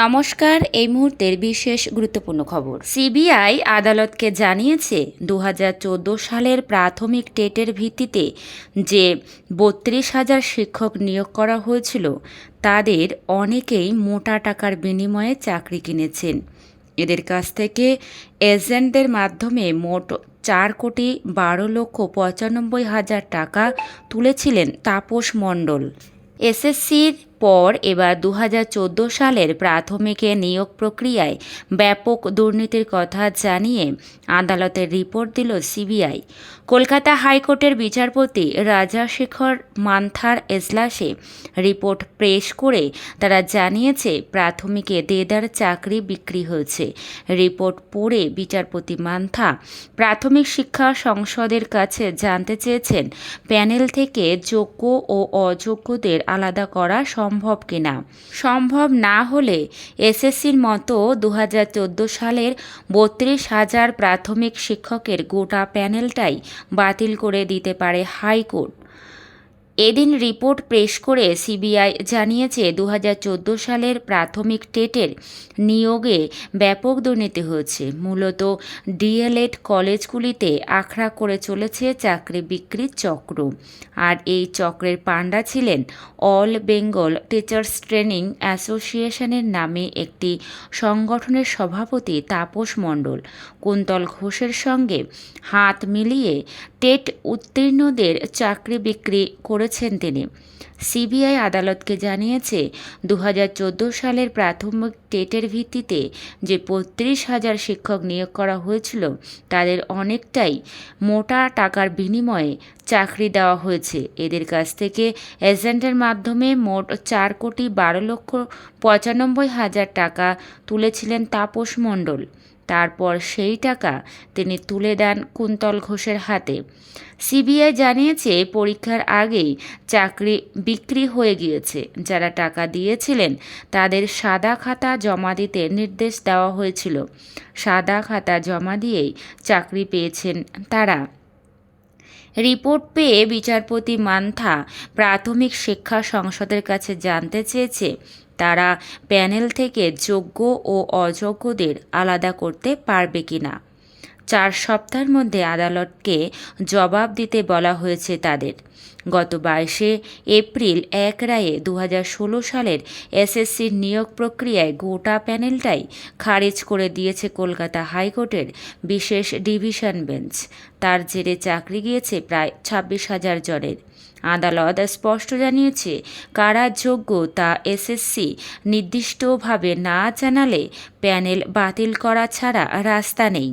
নমস্কার, এই মুহূর্তের বিশেষ গুরুত্বপূর্ণ খবর। সিবিআই আদালতকে জানিয়েছে দু হাজার চোদ্দ সালের প্রাথমিক টেটের ভিত্তিতে যে বত্রিশ হাজার শিক্ষক নিয়োগ করা হয়েছিল, তাদের অনেকেই মোটা টাকার বিনিময়ে চাকরি কিনেছেন। এদের কাছ থেকে এজেন্টদের মাধ্যমে মোট চার কোটি বারো লক্ষ পঁচানব্বই হাজার টাকা তুলেছিলেন তাপস মণ্ডল। এসএসসির পর এবার দু হাজার চোদ্দ সালের প্রাথমিকে নিয়োগ প্রক্রিয়ায় ব্যাপক দুর্নীতির কথা জানিয়ে আদালতের রিপোর্ট দিল সিবিআই। কলকাতা হাইকোর্টের বিচারপতি রাজাশেখর মান্থার এজলাসে রিপোর্ট পেশ করে তারা জানিয়েছে, প্রাথমিকে দেদার চাকরি বিক্রি হয়েছে। রিপোর্ট পড়ে বিচারপতি মান্থা প্রাথমিক শিক্ষা সংসদের কাছে জানতে চেয়েছেন, প্যানেল থেকে যোগ্য ও অযোগ্যদের আলাদা করা সম্ভব কিনা? সম্ভব না হলে এসএসসির মতো দু হাজার চোদ্দ সালের বত্রিশ হাজার প্রাথমিক শিক্ষকের গোটা প্যানেলটাই বাতিল করে দিতে পারে হাইকোর্ট। এদিন রিপোর্ট পেশ করে সিবিআই জানিয়েছে দু হাজার চোদ্দ সালের প্রাথমিক টেটের নিয়োগে ব্যাপক দুর্নীতি হয়েছে। মূলত ডিএলএড কলেজগুলিতে আখড়া করে চলেছে চাকরি বিক্রির চক্র। আর এই চক্রের পাণ্ডা ছিলেন অল বেঙ্গল টিচার্স ট্রেনিং অ্যাসোসিয়েশনের নামে একটি সংগঠনের সভাপতি তাপস মণ্ডল। কুন্তল ঘোষের সঙ্গে হাত মিলিয়ে টেট উত্তীর্ণদের চাকরি বিক্রি করেছেন তিনি। সিবিআই আদালতকে জানিয়েছে দু হাজার চোদ্দ সালের প্রাথমিক টেটের ভিত্তিতে যে বত্রিশ হাজার শিক্ষক নিয়োগ করা হয়েছিল, তাদের অনেকটাই মোটা টাকার বিনিময়ে চাকরি দেওয়া হয়েছে। এদের কাছ থেকে এজেন্টের মাধ্যমে মোট চার কোটি বারো লক্ষ পঁচানব্বই হাজার টাকা তুলেছিলেন তাপস মণ্ডল। তারপর সেই টাকা তিনি তুলে দেন কুন্তল ঘোষের হাতে। সিবিআই জানিয়েছে, পরীক্ষার আগেই চাকরি বিক্রি হয়ে গিয়েছে। যারা টাকা দিয়েছিলেন, তাদের সাদা খাতা জমা দিতে নির্দেশ দেওয়া হয়েছিল। সাদা খাতা জমা দিয়েই চাকরি পেয়েছেন তারা। রিপোর্ট পেয়ে বিচারপতি মান্থা প্রাথমিক শিক্ষা সংসদের কাছে জানতে চেয়েছে। তারা প্যানেল থেকে যোগ্য ও অযোগ্যদের আলাদা করতে পারবে কিনা। চার সপ্তাহের মধ্যে আদালতকে জবাব দিতে বলা হয়েছে তাদের। গত বাইশে এপ্রিল এক রায়ে দু হাজার ষোলো সালের এসএসসির নিয়োগ প্রক্রিয়ায় গোটা প্যানেলটাই খারিজ করে দিয়েছে কলকাতা হাইকোর্টের বিশেষ ডিভিশন বেঞ্চ। তার জেরে চাকরি গিয়েছে প্রায় ছাব্বিশ হাজার জনের। আদালত স্পষ্ট জানিয়েছে, কারা যোগ্য তা এসএসসি নির্দিষ্টভাবে না জানালে প্যানেল বাতিল করা ছাড়া রাস্তা নেই।